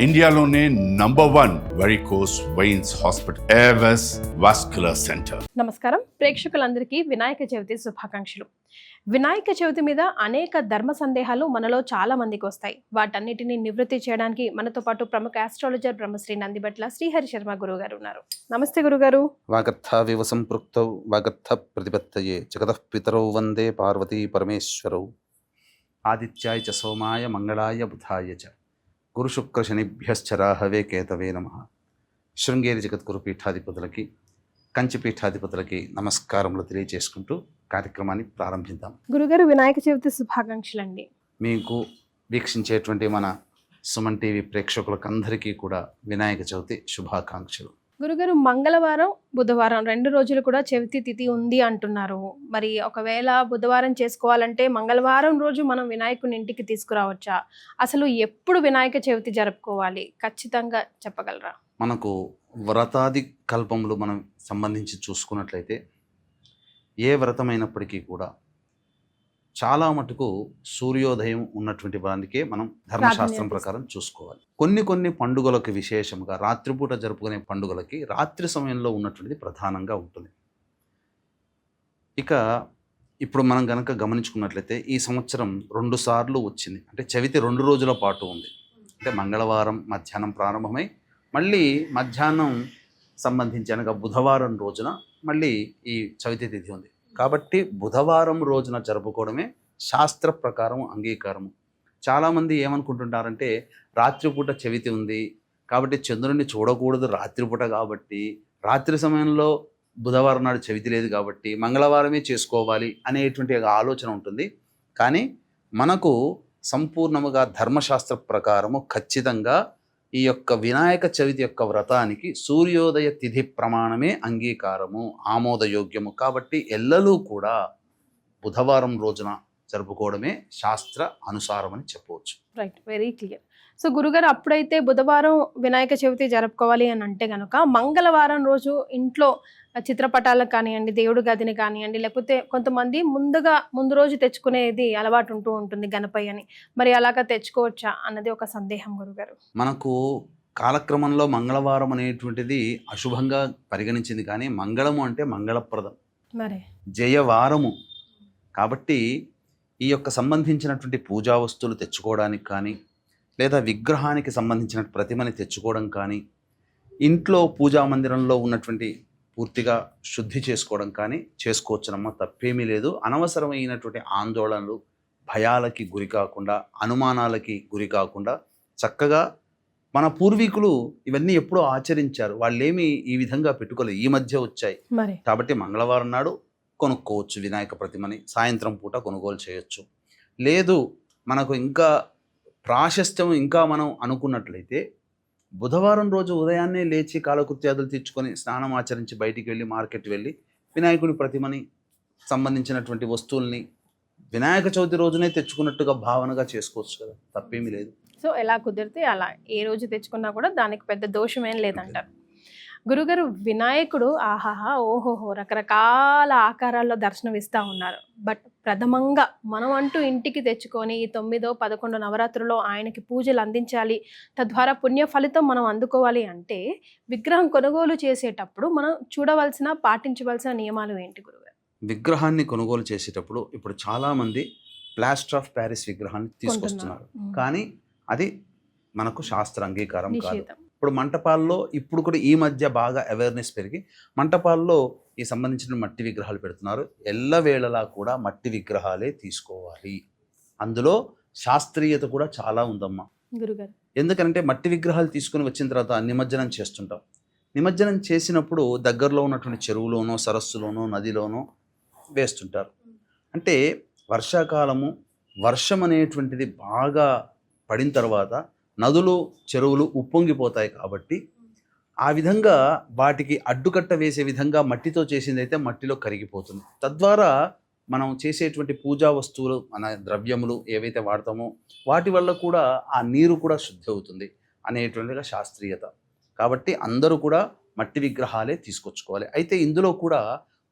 ఇండియాలోనే number one varicose veins hospital Avis vascular centre నమస్కారం. ప్రేక్షకులందరికీ వినాయక చవితి శుభాకాంక్షలు. వినాయక చవితి మీద అనేక ధర్మ సందేహాలు మనలో చాలా మందికి వస్తాయి. వాటన్నిటిని నివృత్తి చేయడానికి మనతో పాటు ప్రముఖ ఆస్ట్రాలజర్ బ్రహ్మశ్రీ నందిబట్ల శ్రీహరి శర్మ గురువు గారు ఉన్నారు. నమస్తే గురుగారు. వాగర్థావివ సంపృక్తౌ వాగర్థ ప్రతిపత్తయే జగతః పితరౌ వందే పార్వతీ పరమేశ్వరౌ. ఆదిత్యాయ చ సోమాయ మంగళాయ బుధాయ చ. గురుశుక్రశనిభ్యశ్చ రాహవే కేతవే నమ. శృంగేరి జగద్గురు పీఠాధిపతులకి కంచి పీఠాధిపతులకి నమస్కారములు తెలియజేసుకుంటూ కార్యక్రమాన్ని ప్రారంభిద్దాం. గురుగారు వినాయక చవితి శుభాకాంక్షలు అండి మీకు వీక్షించేటువంటి మన సుమన్ టీవీ ప్రేక్షకులకందరికీ కూడా వినాయక చవితి శుభాకాంక్షలు. గురుగారు మంగళవారం బుధవారం రెండు రోజులు కూడా చవితి తిథి ఉంది అంటున్నారు. మరి ఒకవేళ బుధవారం చేసుకోవాలంటే మంగళవారం రోజు మనం వినాయకుని ఇంటికి తీసుకురావచ్చా? అసలు ఎప్పుడు వినాయక చవితి జరుపుకోవాలి? ఖచ్చితంగా చెప్పగలరా? మనకు వ్రతాది కల్పములు మనం సంబంధించి చూసుకున్నట్లయితే ఏ వ్రతమైనప్పటికీ కూడా చాలా మటుకు సూర్యోదయం ఉన్నటువంటి వానికే మనం ధర్మశాస్త్రం ప్రకారం చూసుకోవాలి. కొన్ని కొన్ని పండుగలకు విశేషంగా రాత్రిపూట జరుపుకునే పండుగలకి రాత్రి సమయంలో ఉన్నటువంటిది ప్రధానంగా ఉంటుంది. ఇక ఇప్పుడు మనం గనక గమనించుకున్నట్లయితే ఈ సంవత్సరం రెండు సార్లు వచ్చింది. అంటే చవితి రెండు రోజుల పాటు ఉంది. అంటే మంగళవారం మధ్యాహ్నం ప్రారంభమై మళ్ళీ మధ్యాహ్నం సంబంధించి అనగా బుధవారం రోజున మళ్ళీ ఈ చవితి తిథి ఉంది. కాబట్టి బుధవారం రోజున జరుపుకోవడమే శాస్త్ర ప్రకారం అంగీకారము. చాలామంది ఏమనుకుంటుంటారంటే రాత్రిపూట చవితి ఉంది కాబట్టి చంద్రుడిని చూడకూడదు రాత్రిపూట కాబట్టి రాత్రి సమయంలో బుధవారం నాడు చవితి లేదు కాబట్టి మంగళవారమే చేసుకోవాలి అనేటువంటి ఒక ఆలోచన ఉంటుంది. కానీ మనకు సంపూర్ణముగా ధర్మశాస్త్ర ప్రకారము ఖచ్చితంగా ఈ యొక్క వినాయక చవితి యొక్క వ్రతానికి సూర్యోదయ తిథి ప్రమాణమే అంగీకారము ఆమోదయోగ్యము. కాబట్టి ఎల్లలూ కూడా బుధవారం రోజున జరుపుకోవడమే శాస్త్ర అనుసారమని చెప్పవచ్చు. రైట్ వెరీ క్లియర్ సో గురుగారు అప్పుడైతే బుధవారం వినాయక చవితి జరుపుకోవాలి అని అంటే కనుక మంగళవారం రోజు ఇంట్లో చిత్రపటాలకు కానివ్వండి దేవుడి గదిని కానివ్వండి లేకపోతే కొంతమంది ముందుగా ముందు రోజు తెచ్చుకునేది అలవాటు ఉంటూ ఉంటుంది గణపయ్య అని. మరి అలాగా తెచ్చుకోవచ్చా అన్నది ఒక సందేహం గురుగారు. మనకు కాలక్రమంలో మంగళవారం అనేటువంటిది అశుభంగా పరిగణించింది కానీ మంగళము అంటే మంగళప్రదం. మరి? జయవారము. కాబట్టి ఈ యొక్క సంబంధించినటువంటి పూజా వస్తువులు తెచ్చుకోవడానికి కానీ లేదా విగ్రహానికి సంబంధించిన ప్రతిమని తెచ్చుకోవడం కానీ ఇంట్లో పూజా మందిరంలో ఉన్నటువంటి పూర్తిగా శుద్ధి చేసుకోవడం కానీ చేసుకోవచ్చునమ్మా తప్పేమీ లేదు. అనవసరమైనటువంటి ఆందోళనలు భయాలకి గురి కాకుండా అనుమానాలకి గురి కాకుండా చక్కగా మన పూర్వీకులు ఇవన్నీ ఎప్పుడూ ఆచరించారు. వాళ్ళేమి ఈ విధంగా పెట్టుకోలేదు. ఈ మధ్య వచ్చాయి. మరి? కాబట్టి మంగళవారం నాడు కొనుక్కోవచ్చు వినాయక ప్రతిమని. సాయంత్రం పూట కొనుగోలు చేయొచ్చు. లేదు మనకు ఇంకా ప్రాశస్త్యం ఇంకా మనం అనుకున్నట్లయితే బుధవారం రోజు ఉదయాన్నే లేచి కాలకృత్యాదులు తెచ్చుకొని స్నానం ఆచరించి బయటికి వెళ్ళి మార్కెట్ వెళ్ళి వినాయకుడి ప్రతిమని సంబంధించినటువంటి వస్తువుల్ని వినాయక చవితి రోజునే తెచ్చుకున్నట్టుగా భావనగా చేసుకోవచ్చు కదా తప్పేమీ లేదు. సో ఎలా కుదిరితే అలా ఏ రోజు తెచ్చుకున్నా కూడా దానికి పెద్ద దోషం ఏం లేదంటారు. గురుగారు వినాయకుడు ఆహాహా ఓహోహో రకరకాల ఆకారాల్లో దర్శనం ఇస్తూ ఉన్నారు. బట్ ప్రథమంగా మనం అంటూ ఇంటికి తెచ్చుకొని ఈ తొమ్మిదో పదకొండో నవరాత్రుల్లో ఆయనకి పూజలు అందించాలి తద్వారా పుణ్య ఫలితం మనం అందుకోవాలి అంటే విగ్రహం కొనుగోలు చేసేటప్పుడు మనం చూడవలసిన పాటించవలసిన నియమాలు ఏంటి గురుగారు? విగ్రహాన్ని కొనుగోలు చేసేటప్పుడు ఇప్పుడు చాలామంది ప్లాస్టర్ ఆఫ్ ప్యారిస్ విగ్రహాన్ని తీసుకొస్తున్నారు. కానీ అది మనకు శాస్త్ర అంగీకారం కాదు. ఇప్పుడు మంటపాల్లో ఇప్పుడు కూడా ఈ మధ్య బాగా అవేర్నెస్ పెరిగి మంటపాల్లో ఈ సంబంధించిన మట్టి విగ్రహాలు పెడుతున్నారు. ఎల్లవేళలా కూడా మట్టి విగ్రహాలే తీసుకోవాలి. అందులో శాస్త్రీయత కూడా చాలా ఉందమ్మా. గురుగారు. ఎందుకంటే మట్టి విగ్రహాలు తీసుకుని వచ్చిన తర్వాత నిమజ్జనం చేస్తుంటాం. నిమజ్జనం చేసినప్పుడు దగ్గరలో ఉన్నటువంటి చెరువులోనో సరస్సులోనో నదిలోనో వేస్తుంటారు. అంటే వర్షాకాలము వర్షం అనేటువంటిది బాగా పడిన తర్వాత నదులు చెరువులు ఉప్పొంగిపోతాయి కాబట్టి ఆ విధంగా వాటికి అడ్డుకట్ట వేసే విధంగా మట్టితో చేసిందైతే మట్టిలో కరిగిపోతుంది. తద్వారా మనం చేసేటువంటి పూజా వస్తువులు మన ద్రవ్యములు ఏవైతే వాడతామో వాటి వల్ల కూడా ఆ నీరు కూడా శుద్ధి అవుతుంది అనేటువంటిగా శాస్త్రీయత. కాబట్టి అందరూ కూడా మట్టి విగ్రహాలే తీసుకొచ్చుకోవాలి. అయితే ఇందులో కూడా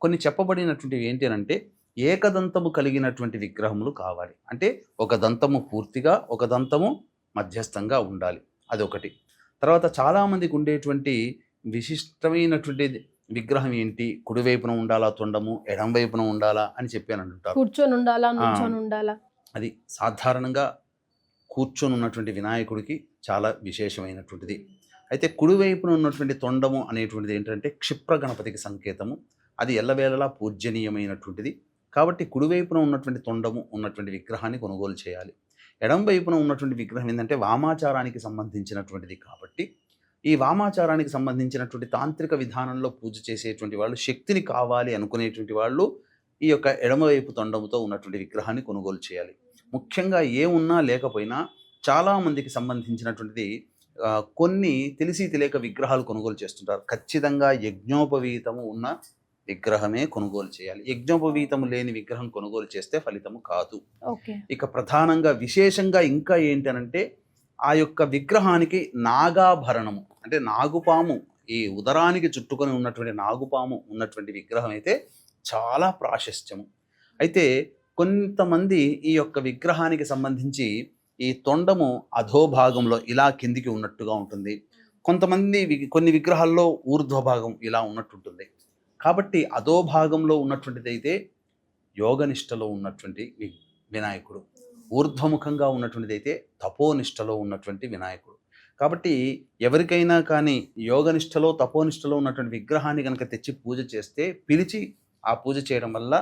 కొన్ని చెప్పబడినటువంటివి ఏంటి అని అంటే ఏకదంతము కలిగినటువంటి విగ్రహములు కావాలి. అంటే ఒక దంతము పూర్తిగా ఒక దంతము మధ్యస్థంగా ఉండాలి. అదొకటి. తర్వాత చాలామందికి ఉండేటువంటి విశిష్టమైనటువంటి విగ్రహం ఏంటి? కుడివైపున ఉండాలా తొండము? ఎడం వైపున ఉండాలా? అని చెప్పాను అంటారు. కూర్చొని ఉండాలా? ఉండాలా? అది సాధారణంగా కూర్చొని ఉన్నటువంటి వినాయకుడికి చాలా విశేషమైనటువంటిది. అయితే కుడివైపున ఉన్నటువంటి తొండము అనేటువంటిది ఏంటంటే క్షిప్ర గణపతికి సంకేతము. అది ఎల్లవేళలా పూజ్యనీయమైనటువంటిది. కాబట్టి కుడివైపున ఉన్నటువంటి తొండము ఉన్నటువంటి విగ్రహాన్ని కొనుగోలు చేయాలి. ఎడం వైపున ఉన్నటువంటి విగ్రహం ఏంటంటే వామాచారానికి సంబంధించినటువంటిది కాబట్టి ఈ వామాచారానికి సంబంధించినటువంటి తాంత్రిక విధానంలో పూజ చేసేటువంటి వాళ్ళు శక్తిని కావాలి అనుకునేటువంటి వాళ్ళు ఈ యొక్క ఎడమవైపు తొండముతో ఉన్నటువంటి విగ్రహాన్ని కొనుగోలు చేయాలి. ముఖ్యంగా ఏ ఉన్నా లేకపోయినా చాలామందికి సంబంధించినటువంటిది కొన్ని తెలిసి తెలియక విగ్రహాలు కొనుగోలు చేస్తుంటారు. ఖచ్చితంగా యజ్ఞోపవీతము ఉన్న విగ్రహమే కొనుగోలు చేయాలి. యజ్ఞోపవీతము లేని విగ్రహం కొనుగోలు చేస్తే ఫలితము కాదు. ఇక ప్రధానంగా విశేషంగా ఇంకా ఏంటనంటే ఆ యొక్క విగ్రహానికి నాగాభరణము అంటే నాగుపాము ఈ ఉదరానికి చుట్టుకొని ఉన్నటువంటి నాగుపాము ఉన్నటువంటి విగ్రహం అయితే చాలా ప్రాశస్త్యము. అయితే కొంతమంది ఈ యొక్క విగ్రహానికి సంబంధించి ఈ తొండము అధోభాగంలో ఇలా కిందికి ఉన్నట్టుగా ఉంటుంది. కొంతమంది కొన్ని విగ్రహాల్లో ఊర్ధ్వభాగం ఇలా ఉన్నట్టుంటుంది. కాబట్టి అధోభాగంలో ఉన్నటువంటిది అయితే యోగనిష్టలో ఉన్నటువంటి వినాయకుడు. ఊర్ధ్వముఖంగా ఉన్నటువంటిది అయితే తపోనిష్టలో ఉన్నటువంటి వినాయకుడు. కాబట్టి ఎవరికైనా కానీ యోగనిష్టలో తపోనిష్టలో ఉన్నటువంటి విగ్రహాన్ని కనుక తెచ్చి పూజ చేస్తే పిలిచి ఆ పూజ చేయడం వల్ల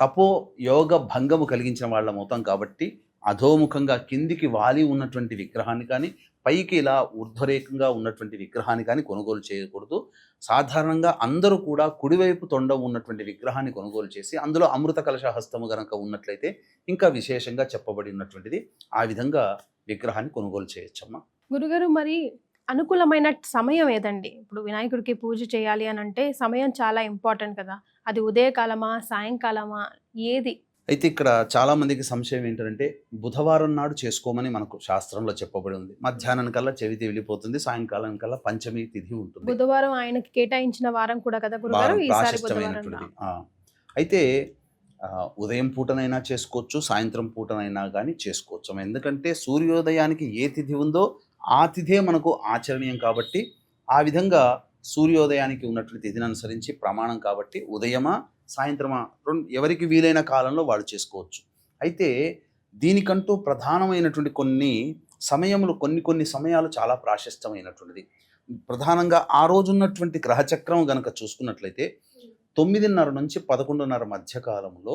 తపో యోగ భంగము కలిగించిన వాళ్ళం అవుతాం కాబట్టి అధోముఖంగా కిందికి వాలి ఉన్నటువంటి విగ్రహాన్ని కానీ పైకి ఇలా ఊర్ధ్వరేఖంగా ఉన్నటువంటి విగ్రహాన్ని కానీ కొనుగోలు చేయకూడదు. సాధారణంగా అందరూ కూడా కుడివైపు తొండం ఉన్నటువంటి విగ్రహాన్ని కొనుగోలు చేసి అందులో అమృత కలశహస్తము గనక ఉన్నట్లయితే ఇంకా విశేషంగా చెప్పబడి ఉన్నటువంటిది. ఆ విధంగా విగ్రహాన్ని కొనుగోలు చేయొచ్చమ్మా. గురుగారు మరి అనుకూలమైన సమయం ఏదండి? ఇప్పుడు వినాయకుడికి పూజ చేయాలి అని అంటే సమయం చాలా ఇంపార్టెంట్ కదా. అది ఉదయకాలమా సాయంకాలమా ఏది? అయితే ఇక్కడ చాలా మందికి సంశయం ఏంటంటే బుధవారం నాడు చేసుకోమని మనకు శాస్త్రంలో చెప్పబడి ఉంది. మధ్యాహ్నం కల్లా చెవితి వెళ్ళిపోతుంది సాయంకాలం కల్లా పంచమి తిథి ఉంటుంది. బుధవారం ఆయనకి కేటాయించిన వారం కూడా కదా. అయితే ఉదయం పూటనైనా చేసుకోవచ్చు సాయంత్రం పూటనైనా కానీ చేసుకోవచ్చు. ఎందుకంటే సూర్యోదయానికి ఏ తిథి ఉందో ఆ తిథే మనకు ఆచరణీయం కాబట్టి ఆ విధంగా సూర్యోదయానికి ఉన్నటువంటి తిథిని అనుసరించి ప్రమాణం కాబట్టి ఉదయమా సాయంత్రమా? రెండు ఎవరికి వీలైన కాలంలో వాళ్ళు చేసుకోవచ్చు. అయితే దీనికంటూ ప్రధానమైనటువంటి కొన్ని సమయములు కొన్ని కొన్ని సమయాలు చాలా ప్రాశస్త్యమైనటువంటిది ప్రధానంగా ఆ రోజు ఉన్నటువంటి గ్రహచక్రం గనక చూసుకున్నట్లయితే తొమ్మిదిన్నర నుంచి పదకొండున్నర మధ్య కాలంలో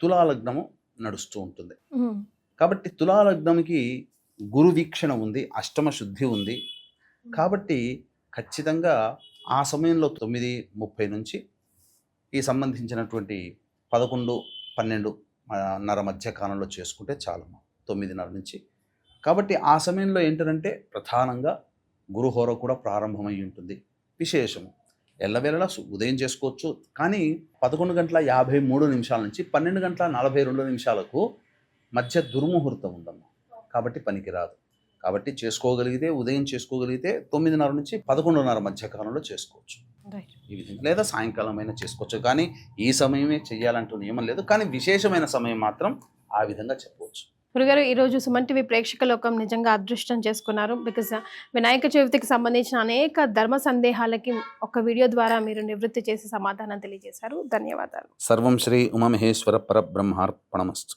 తులాలగ్నము నడుస్తూ ఉంటుంది. కాబట్టి తులాలగ్నంకి గురు వీక్షణ ఉంది అష్టమ శుద్ధి ఉంది. కాబట్టి ఖచ్చితంగా ఆ సమయంలో తొమ్మిది ముప్పై నుంచి ఈ సంబంధించినటువంటి పదకొండు పన్నెండు నర మధ్య కాలంలో చేసుకుంటే చాలమ్మా. తొమ్మిదిన్నర నుంచి. కాబట్టి ఆ సమయంలో ఏంటంటే ప్రధానంగా గురుహోర కూడా ప్రారంభమై ఉంటుంది. విశేషము. ఎల్లవేళలా ఉదయం చేసుకోవచ్చు. కానీ పదకొండు గంటల యాభై మూడు నిమిషాల నుంచి పన్నెండు గంటల నలభై రెండు నిమిషాలకు మధ్య దుర్ముహూర్తం ఉందమ్మా కాబట్టి పనికిరాదు. కాబట్టి చేసుకోగలిగితే ఉదయం చేసుకోగలిగితే తొమ్మిదిన్నర నుంచి పదకొండున్నర మధ్య కాలంలో చేసుకోవచ్చు. ఈ విధంగా లేదా సాయంకాలం అయినా చేసుకోవచ్చు. కానీ ఈ సమయమే చెయ్యాలంటూ నియమం లేదు. కానీ విశేషమైన సమయం మాత్రం ఆ విధంగా చెప్పవచ్చు. గురుగారు ఈరోజు సుమన్ టీవీ ప్రేక్షక లోకం నిజంగా అదృష్టం చేసుకున్నారు. బికాజ్ వినాయక చవితికి సంబంధించిన అనేక ధర్మ సందేహాలకి ఒక వీడియో ద్వారా మీరు నివృత్తి చేసి సమాధానం తెలియజేశారు. ధన్యవాదాలు. సర్వం శ్రీ ఉమామహేశ్వర పరబ్రహ్మార్పణమస్తు.